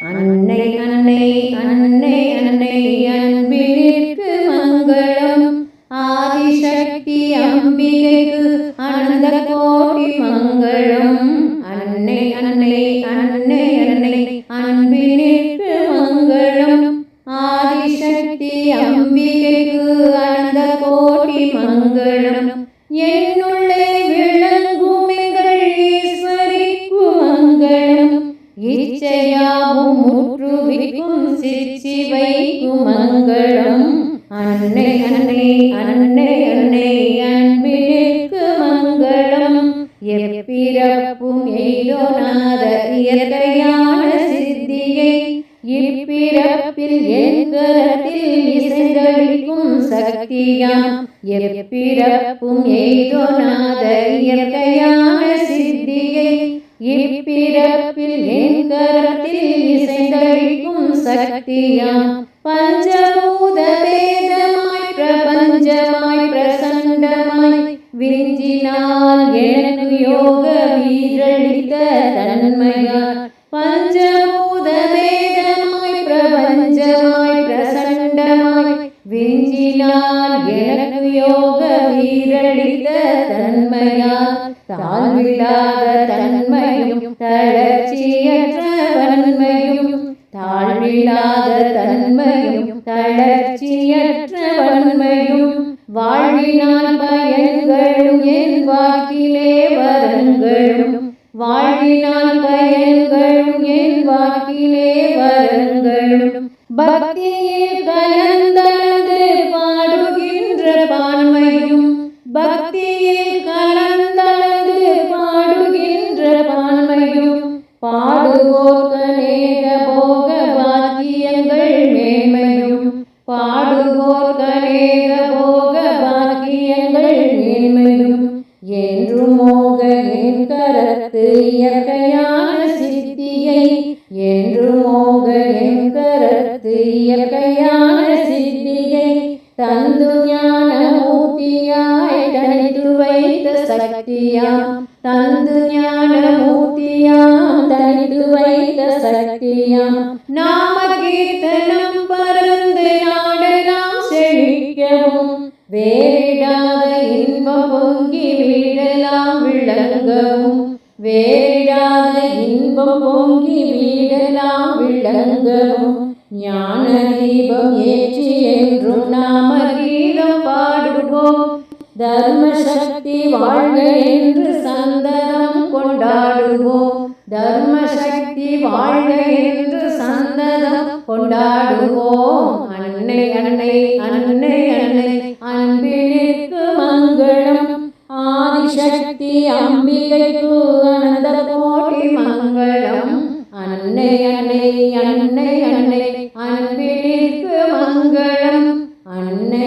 அன்னை அன்னை அன்னை அன்னை அன்பிற்கு மங்களம் ஆதிசக்தி அம்பிகைக்கு அனந்த கோடி மங்களம் அன்னை அன்னை அன்னை அன்னை அன்பிற்கு மங்களம் ஆதிசக்தி அம்பிகைக்கு அனந்த கோடி மங்களம் என்னுள்ளே சிற்சிவைக்கு மங்களம் அன்னை அன்னை அன்னை அன்னை அன்பிற்கு மங்களம். எப்பிறப்பும் எய்தோனாத இயற்கையான சித்தியை. இப்பிறப்பில் எங்கரத்தில் இசைந்தளிக்கும் சக்தியாம். எப்பிறப்பும் எய்தோனாத இயற்கையான சித்தியை. இப்பிறப்பில் எங்கரத்தில் இசை ശക്തിയാം. പഞ്ചഭൂതഭേദമായി പ്രപഞ്ചമായി പ്രസന്നമായി വിരിഞ്ചിനാൽ എണക്കു പ്രപഞ്ചമായി പ്രസന്നമായി വിരിഞ്ചിനാൽ എണക്കു യോഗ വീരളിത്ത തന്മയും தாழ்வில்லாத தன்மையும் தளர்ச்சியற்ற வன்மையும் வாழ்வினால் பயன்களும் என் வாக்கிலே வரங்களும் வாழ்வினால் பயன்களும் என் வாக்கிலே வரங்களும். பக்தியில் கலந்தது பாடுகின்ற பான்மையும் பக்தியில் கலந்தது பாடுகின்ற பான்மையும் பாடுவோர்கநேக போக பாடுவோர்கநேக போக பாக்கியங்கள் மேன்மையும் என்று மோக என் கரத்து இயற்கையான சித்தியை என்று மோக என் கரத்து இயற்கையான சித்தியை தந்து ஞான மூர்த்தியாய் தனித்து வைத்த சக்தியாம் தந்து ஞான மூர்த்தியாம் தனித்து வைத்த சக்தியாம். நாம கீர்த்தனம் வேறிடாத இன்பம் பொங்கி வீடெல்லாம் விளங்கவும். வேறிடாத இன்பம் பொங்கி வீடெல்லாம் விளங்கவும். ஞான தீபம் ஏற்றி என்றும் நாம கீதம் பாடுவோம். தர்ம சக்தி வாழ்க என்று சந்ததம் கொண்டாடுவோம். தர்ம சக்தி வாழ்க என்று சந்ததம் கொண்டாடுவோம். அன்னை அன்னை அன்னை. மிக்க மங்களம் அன்னை